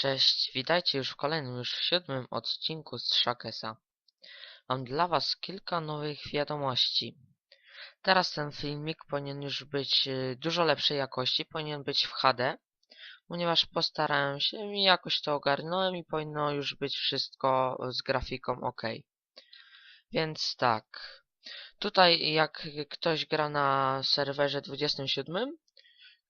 Cześć, witajcie już w kolejnym, już w siódmym odcinku z Shakesa. Mam dla was kilka nowych wiadomości. Teraz ten filmik powinien już być y, dużo lepszej jakości, powinien być w HD, ponieważ postarałem się i jakoś to ogarnąłem i powinno już być wszystko z grafiką ok. Więc tak, tutaj jak ktoś gra na serwerze 27,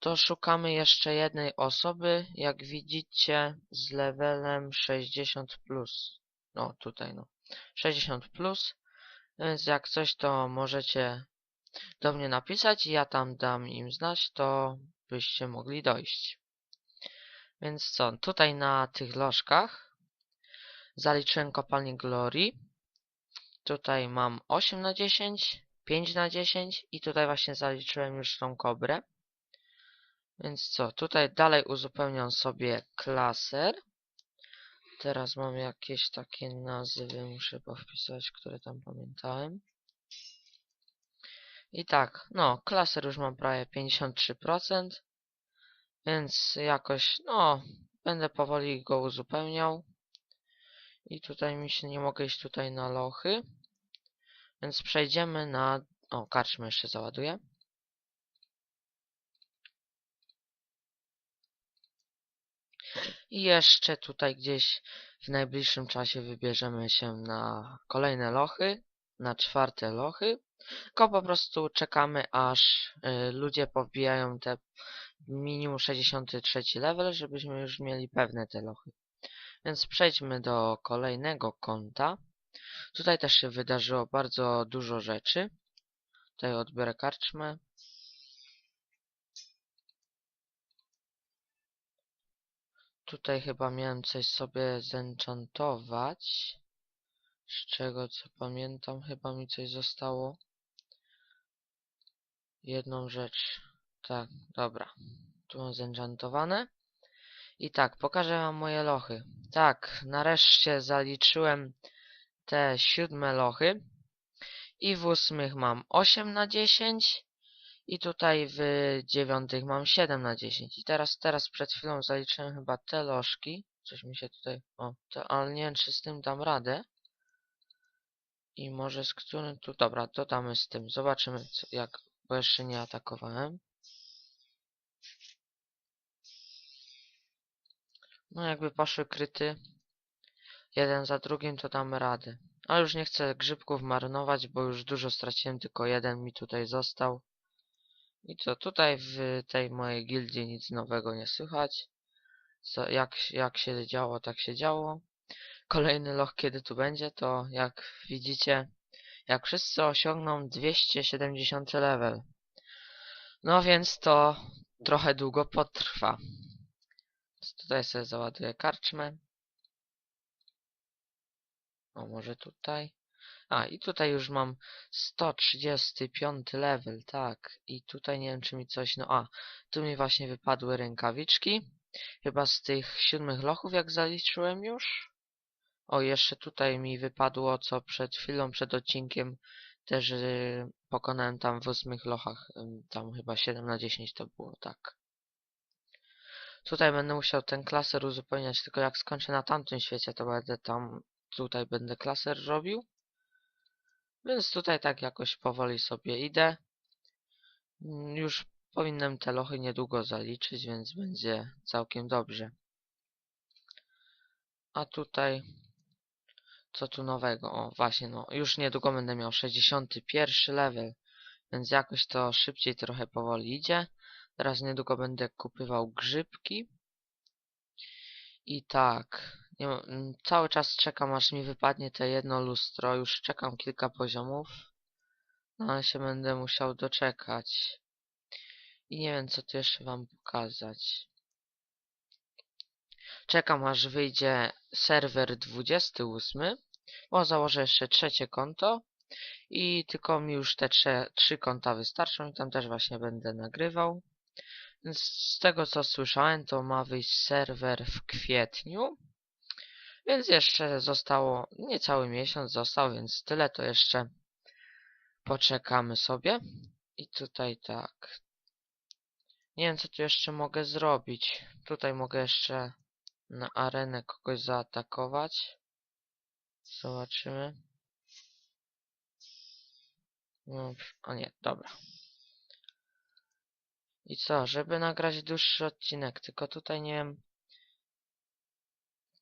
to szukamy jeszcze jednej osoby, jak widzicie, z levelem 60 plus. No, tutaj no. 60 plus. Więc jak coś, to możecie do mnie napisać i ja tam dam im znać, to byście mogli dojść. Więc co, tutaj na tych lożkach zaliczyłem kopalnię Glory. Tutaj mam 8 na 10, 5 na 10 i tutaj właśnie zaliczyłem już tą kobrę. Więc co, tutaj dalej uzupełniam sobie klaser. Teraz mam jakieś takie nazwy, muszę powpisać, które tam pamiętałem. I tak, no, klaser już mam prawie 53%, więc jakoś, no, będę powoli go uzupełniał. I tutaj mi się nie mogę iść tutaj na lochy, więc przejdziemy na, o, karczmy jeszcze załaduję. I jeszcze tutaj gdzieś w najbliższym czasie wybierzemy się na kolejne lochy, na czwarte lochy. Tylko po prostu czekamy aż y, ludzie powbijają te minimum 63 level, żebyśmy już mieli pewne te lochy. Więc przejdźmy do kolejnego konta. Tutaj też się wydarzyło bardzo dużo rzeczy. Tutaj odbiorę karczmę. Tutaj chyba miałem coś sobie zenchantować. Z czego co pamiętam, chyba mi coś zostało. Jedną rzecz. Tak, dobra. Tu mam zenchantowane. I tak, pokażę wam moje lochy. Tak, nareszcie zaliczyłem te siódme lochy. I w ósmych mam 8 na 10. I tutaj w dziewiątych mam 7 na 10. I teraz, teraz przed chwilą zaliczyłem chyba te lożki. Coś mi się tutaj... O, to, ale nie wiem, czy z tym dam radę. I może z którym tu... Dobra, to damy z tym. Zobaczymy, co, jak... Bo jeszcze nie atakowałem. No, jakby poszły kryty jeden za drugim, to damy radę. Ale już nie chcę grzybków marnować, bo już dużo straciłem, tylko jeden mi tutaj został. I co, tutaj w tej mojej gildii nic nowego nie słychać. Co, jak, jak się działo, tak się działo. Kolejny loch, kiedy tu będzie, to jak widzicie, jak wszyscy osiągną 270 level. No więc to trochę długo potrwa. Tutaj sobie załaduję karczmę. O, może tutaj. A, i tutaj już mam 135 level, tak. I tutaj nie wiem, czy mi coś... No, a, tu mi właśnie wypadły rękawiczki. Chyba z tych siódmych lochów, jak zaliczyłem już. O, jeszcze tutaj mi wypadło, co przed chwilą, przed odcinkiem też yy, pokonałem tam w ósmych lochach. Yy, tam chyba 7 na 10 to było, tak. Tutaj będę musiał ten klaser uzupełniać, tylko jak skończę na tamtym świecie, to będę tam... Tutaj będę klaser robił. Więc tutaj tak jakoś powoli sobie idę. Mm, już powinienem te lochy niedługo zaliczyć, więc będzie całkiem dobrze. A tutaj... Co tu nowego? O, właśnie, no. Już niedługo będę miał 61 level. Więc jakoś to szybciej trochę powoli idzie. Teraz niedługo będę kupywał grzybki. I tak, nie, cały czas czekam aż mi wypadnie to jedno lustro. Już czekam kilka poziomów. No ale się będę musiał doczekać. I nie wiem co tu jeszcze wam pokazać. Czekam aż wyjdzie serwer 28. Bo założę jeszcze trzecie konto. I tylko mi już te trzy, konta wystarczą i tam też właśnie będę nagrywał. Z tego co słyszałem to ma wyjść serwer w kwietniu. Więc jeszcze zostało, niecały miesiąc został, więc tyle to jeszcze poczekamy sobie. I tutaj tak. Nie wiem co tu jeszcze mogę zrobić. Tutaj mogę jeszcze na arenę kogoś zaatakować. Zobaczymy. No, o nie, dobra. I co, żeby nagrać dłuższy odcinek, tylko tutaj nie wiem,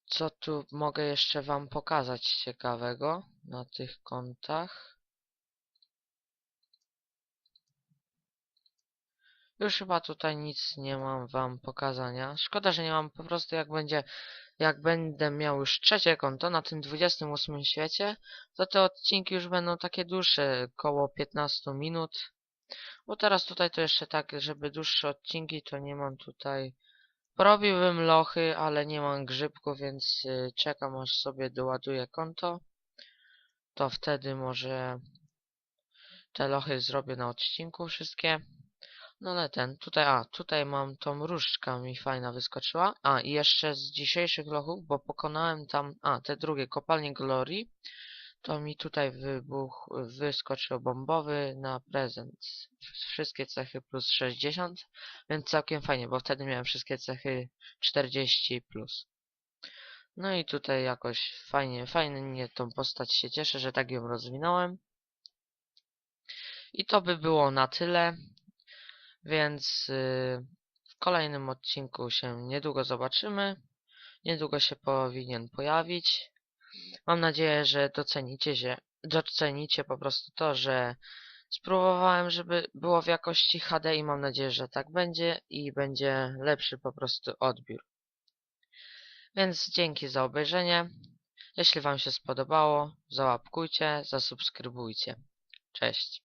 co tu mogę jeszcze wam pokazać ciekawego na tych kontach. Już chyba tutaj nic nie mam wam pokazania. Szkoda, że nie mam po prostu jak będzie, jak będę miał już trzecie konto na tym 28 świecie, to te odcinki już będą takie dłuższe, koło 15 minut. Bo teraz tutaj to jeszcze tak, żeby dłuższe odcinki, to nie mam tutaj... Porobiłbym lochy, ale nie mam grzybków, więc y, czekam aż sobie doładuję konto. To wtedy może te lochy zrobię na odcinku wszystkie. No ale ten, tutaj, a, tutaj mam tą różdżkę mi fajna wyskoczyła. A, i jeszcze z dzisiejszych lochów, bo pokonałem tam, a, te drugie, kopalnie Glory, to mi tutaj wybuch, wyskoczył bombowy na prezent. Wszystkie cechy plus 60, więc całkiem fajnie, bo wtedy miałem wszystkie cechy 40 plus. No i tutaj jakoś fajnie, fajnie tą postać się cieszę, że tak ją rozwinąłem. I to by było na tyle. Więc yy, w kolejnym odcinku się niedługo zobaczymy. Niedługo się powinien pojawić. Mam nadzieję, że docenicie, się, docenicie po prostu to, że spróbowałem, żeby było w jakości HD i mam nadzieję, że tak będzie i będzie lepszy po prostu odbiór. Więc dzięki za obejrzenie. Jeśli Wam się spodobało, załapkujcie, zasubskrybujcie. Cześć.